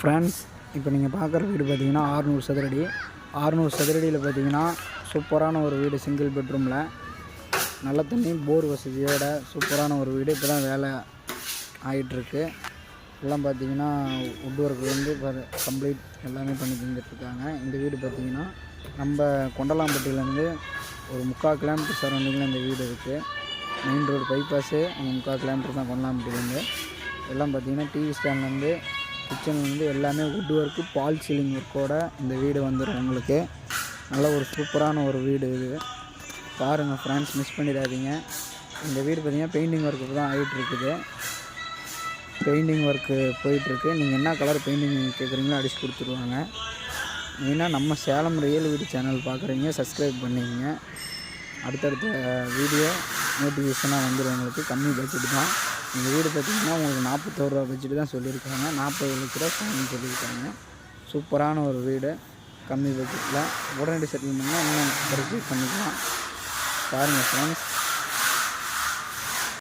Friends இப்போ நீங்கள் பார்க்குற வீடு பார்த்தீங்கன்னா ஆறுநூறு சதுரடி. ஆறுநூறு சதுரடியில் பார்த்தீங்கன்னா சூப்பரான ஒரு வீடு சிங்கிள் பெட்ரூமில் நல்ல தண்ணி போர் வசதியோட சூப்பரான ஒரு வீடு. இப்போ தான் வேலை ஆகிட்டுருக்கு எல்லாம் பார்த்தீங்கன்னா வுட் ஒர்க் வந்து கம்ப்ளீட் எல்லாமே பண்ணி தந்துட்டுருக்காங்க. இந்த வீடு பார்த்திங்கன்னா நம்ம கொண்டலாம்பட்டியிலேருந்து ஒரு முக்கால் கிலோமீட்டர் சரௌண்டிங்கில் இந்த வீடு இருக்குது மெயின் ரோடு பைபாஸு முக்கால் கிலோமீட்டர் தான் கொண்டலாம்பட்டியிலேருந்து. எல்லாம் பார்த்தீங்கன்னா டிவி ஸ்டாண்ட்லேருந்து கிச்சன் வந்து எல்லாமே வுட் ஒர்க்கு பால் சீலிங் ஒர்க்கோட இந்த வீடு வந்துடும் உங்களுக்கு. நல்ல ஒரு சூப்பரான ஒரு வீடு இது. பாருங்கள் ஃப்ரெண்ட்ஸ் மிஸ் பண்ணிடாதீங்க. இந்த வீடு பார்த்திங்கன்னா பெயிண்டிங் ஒர்க்கு தான் ஆகிட்டு இருக்குது பெயிண்டிங் ஒர்க்கு போயிட்டுருக்கு. நீங்கள் என்ன கலர் பெயிண்டிங் கேட்குறீங்களோ அடிச்சு கொடுத்துருவாங்க. மெயினாக நம்ம சேலம் ரியல் வீடு சேனல் பார்க்குறீங்க சப்ஸ்கிரைப் பண்ணிக்கங்க. அடுத்தடுத்த வீடியோ நோட்டிஃபிகேஷனாக வந்துடும் உங்களுக்கு. கம்மி பட்ஜெட் தான். இந்த வீடு பார்த்தீங்கன்னா உங்களுக்கு நாற்பத்தோருவா பட்ஜெட்டு தான் சொல்லியிருக்காங்க. நாற்பது லட்ச ரூபா ஃபைன் சொல்லியிருக்காங்க. சூப்பரான ஒரு வீடு. கம்மி பட்ஜெட்டில் உடனடி செட்டில்மெண்ட்னா இன்னும் பர்ச்சேஸ் பண்ணிக்கலாம். பாருங்கள் ஃப்ரெண்ட்ஸ்